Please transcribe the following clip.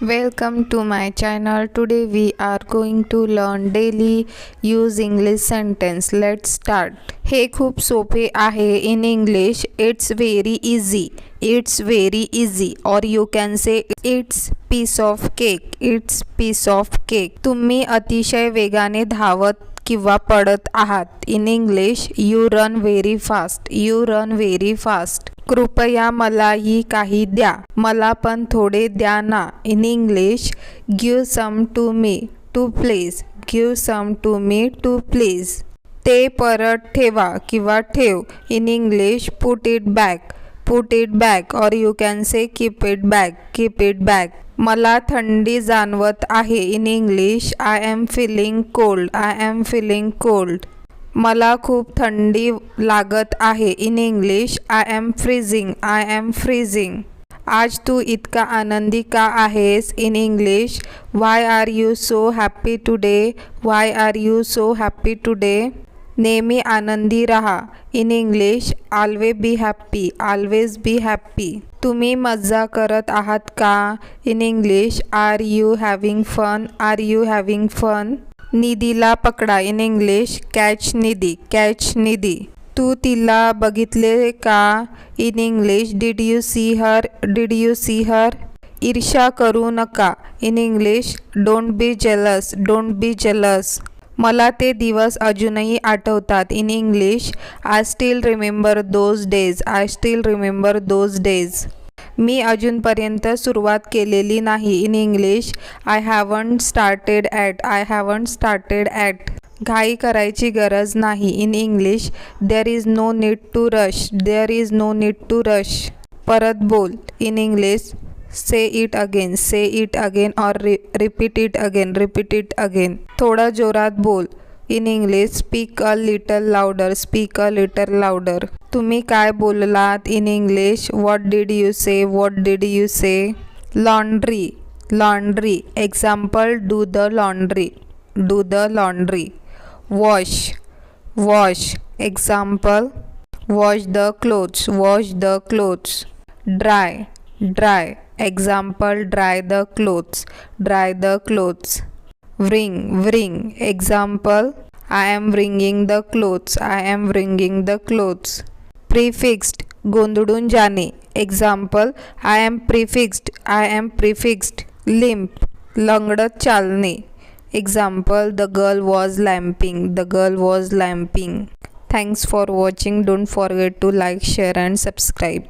Welcome to my channel. Today we are going to learn daily use English sentence. Let's start. हे खूप सोपे आहे in English it's very easy it's very easy or you can say it's piece of cake it's piece of cake तुम्ही अतिशय वेगाने धावत किंवा पडत आहात in English you run very fast you run very fast कृपया मलाही काही द्या. मला पण थोडे द्या ना. In English give some to me. Too please give some to me too please. ते परत ठेवा किंवा ठेव. In English put it back. Put it back or you can say keep it back keep it back. मला थंडी जाणवत आहे. In English I am feeling cold I am feeling cold. मला खूप थंडी लागत आहे. In English I am freezing I am freezing आज तू इतका आनंदी का आहेस? In English why are you so happy today why are you so happy today नेहमी आनंदी राहा. In English always be happy always be happy तुम्ही मज्जा करत आहात का? In English are you having fun are you having fun निधीला पकडा. In English catch Nidhi catch Nidhi. तू तिला बघितले का? In English did you see her did you see her ईर्ष्या करू नका. In English don't be jealous don't be jealous मला ते दिवस अजूनही आठवतात. In English I still remember those days I still remember those days मी अजूनपर्यंत सुरुवात केलेली नाही in English. I haven't started at I haven't started at घाई करायची गरज नाही in English. There is no need to rush there is no need to rush परत बोल in English. Say it again say it again or repeat it again repeat it again थोडा जोरात बोल. In English speak a little louder speak a little louder. तुम्ही काय बोललात in English? What did you say what did you say laundry laundry example do the laundry do the laundry wash wash example wash the clothes wash the clothes dry dry example dry the clothes dry the clothes wring wring example i am wringing the clothes i am wringing the clothes prefixed गोंधळून जाणे example I am prefixed I am prefixed limp लंगडत चालणे example the girl was limping the girl was limping thanks for watching don't forget to like share and subscribe